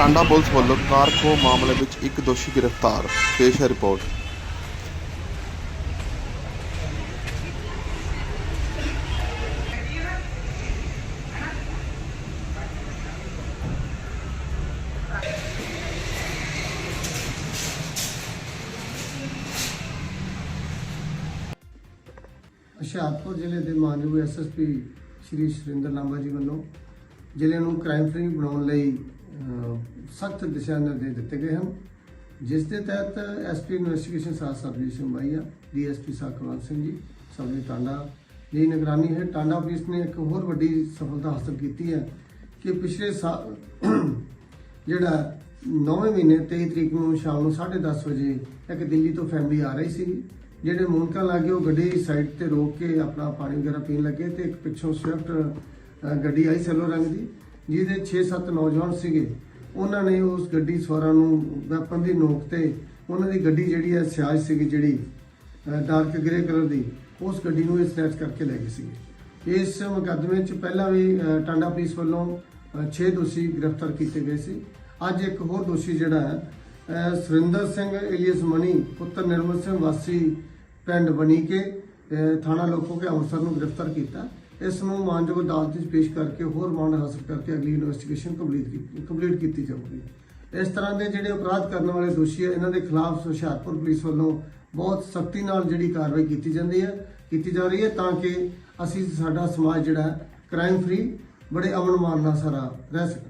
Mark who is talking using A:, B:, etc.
A: Tanda police ਵੱਲੋਂ ਕਾਰਖੋ ਮਾਮਲੇ ਵਿੱਚ ਇੱਕ ਦੋਸ਼ੀ ਗ੍ਰਿਫਤਾਰ, ਪੇਸ਼ ਹੈ ਰਿਪੋਰਟ।
B: ਹੁਸ਼ਿਆਰਪੁਰ ਜ਼ਿਲ੍ਹੇ ਦੇ ਮਾਨਯੋਗ ਐਸਐਸਪੀ ਸ਼੍ਰੀ ਸੁਰਿੰਦਰ ਲਾਂਬਾ ਜੀ ਵੱਲੋਂ ਜ਼ਿਲ੍ਹੇ ਨੂੰ ਕ੍ਰਾਈਮ ਫ੍ਰੀ ਬਣਾਉਣ ਲਈ ਸਖਤ ਦਿਸ਼ਾ ਨਿਰਦੇਸ਼ ਦਿੱਤੇ ਗਏ ਹਨ। ਜਿਸ ਦੇ ਤਹਿਤ ਐਸਪੀ ਇਨਵੈਸਟੀਗੇਸ਼ਨ ਸਾਹ ਸਰਜੀਤ ਸਿੰਘ ਬਾਈਆ ਡੀਐਸਪੀ ਸਾਕਰਵਾਲ ਸਿੰਘ ਜੀ ਸਬਜੀ ਟਾਂਡਾ ਦੀ ਨਿਗਰਾਨੀ ਹੈ ਟਾਂਡਾ ਪੁਲਿਸ ਨੇ ਇੱਕ ਹੋਰ ਵੱਡੀ ਸਫਲਤਾ ਹਾਸਲ ਕੀਤੀ ਹੈ ਕਿ ਪਿਛਲੇ ਸਾਲ ਜਿਹੜਾ 9ਵੇਂ ਮਹੀਨੇ 23 ਤਰੀਕ ਨੂੰ ਸ਼ਾਮ ਨੂੰ 10:30 ਵਜੇ ਇੱਕ ਦਿੱਲੀ ਤੋਂ ਫੈਮਿਲੀ ਆ ਰਹੀ ਸੀ ਜਿਹੜੇ ਮੁਨਕਾ ਲਾਗੇ ਉਹ ਗੱਡੀ ਸਾਈਡ ਤੇ ਰੋਕ ਕੇ ਆਪਣਾ ਪਾਣੀ ਵਗੈਰਾ ਪੀਣ ਲੱਗੇ ਤੇ ਇੱਕ ਪਿੱਛੋਂ ਸਵਿਫਟ ਗੱਡੀ ਆਈ ਸੈਲੋ ਰੰਗ ਦੀ। ਜਿਹਦੇ 6-7 ਨੌਜਵਾਨ ਸੀਗੇ, ਉਹਨਾਂ ਨੇ ਉਸ ਗੱਡੀ ਸਵਾਰਾਂ ਨੂੰ ਵੈਪਨ ਦੀ ਨੋਕ ਤੇ ਉਹਨਾਂ ਦੀ ਗੱਡੀ ਜਿਹੜੀ ਹੈ ਸਿਆਜ ਸੀਗੀ ਜਿਹੜੀ ਡਾਰਕ ਗ੍ਰੇ ਕਲਰ ਦੀ, ਉਸ ਗੱਡੀ ਨੂੰ ਇਹ ਸਨੈਚ ਕਰਕੇ ਲੈ ਗਏ ਸੀਗੇ। ਇਸ ਮੁਕੱਦਮੇ 'ਚ ਪਹਿਲਾਂ ਵੀ ਟਾਂਡਾ ਪੁਲਿਸ ਵੱਲੋਂ 6 ਦੋਸ਼ੀ ਗ੍ਰਿਫਤਾਰ ਕੀਤੇ ਗਏ ਸੀ। ਅੱਜ ਇੱਕ ਹੋਰ ਦੋਸ਼ੀ ਜਿਹੜਾ ਹੈ ਸੁਰਿੰਦਰ ਸਿੰਘ, ਏਲੀਅਸ ਮਣੀ ਪੁੱਤਰ ਨਿਰਮਲ ਸਿੰਘ ਵਾਸੀ, ਪਿੰਡ ਬਣੀ ਕੇ ਥਾਣਾ ਲੋਕੋ ਕੇ ਅੰਮ੍ਰਿਤਸਰ ਨੂੰ ਗ੍ਰਿਫਤਾਰ ਕੀਤਾ। ਇਸ ਨੂੰ ਮਾਨਯੋਗ ਅਦਾਲਤ ਵਿੱਚ ਪੇਸ਼ ਕਰਕੇ ਹੋਰ ਰਿਮਾਂਡ ਹਾਸਲ ਕਰਕੇ ਅਗਲੀ ਇਨਵੈਸਟੀਗੇਸ਼ਨ ਕੰਪਲੀਟ ਕੀਤੀ ਕੰਪਲੀਟ ਕੀਤੀ ਜਾਊਗੀ। ਇਸ ਤਰ੍ਹਾਂ ਦੇ ਜਿਹੜੇ ਅਪਰਾਧ ਕਰਨ ਵਾਲੇ ਦੋਸ਼ੀ ਹੈ ਇਹਨਾਂ ਦੇ ਖਿਲਾਫ ਹੁਸ਼ਿਆਰਪੁਰ ਪੁਲਿਸ ਵੱਲੋਂ ਬਹੁਤ ਸਖਤੀ ਨਾਲ ਜਿਹੜੀ ਕਾਰਵਾਈ ਕੀਤੀ ਜਾਂਦੀ ਹੈ ਕੀਤੀ ਜਾ ਰਹੀ ਹੈ ਤਾਂ ਕਿ ਅਸੀਂ ਸਾਡਾ ਸਮਾਜ ਜਿਹੜਾ ਕ੍ਰਾਈਮ ਫ੍ਰੀ ਬੜੇ ਅਮਨ ਮਾਨ ਨਾਲ ਸਾਰਾ ਰਹਿ ਸਕੇ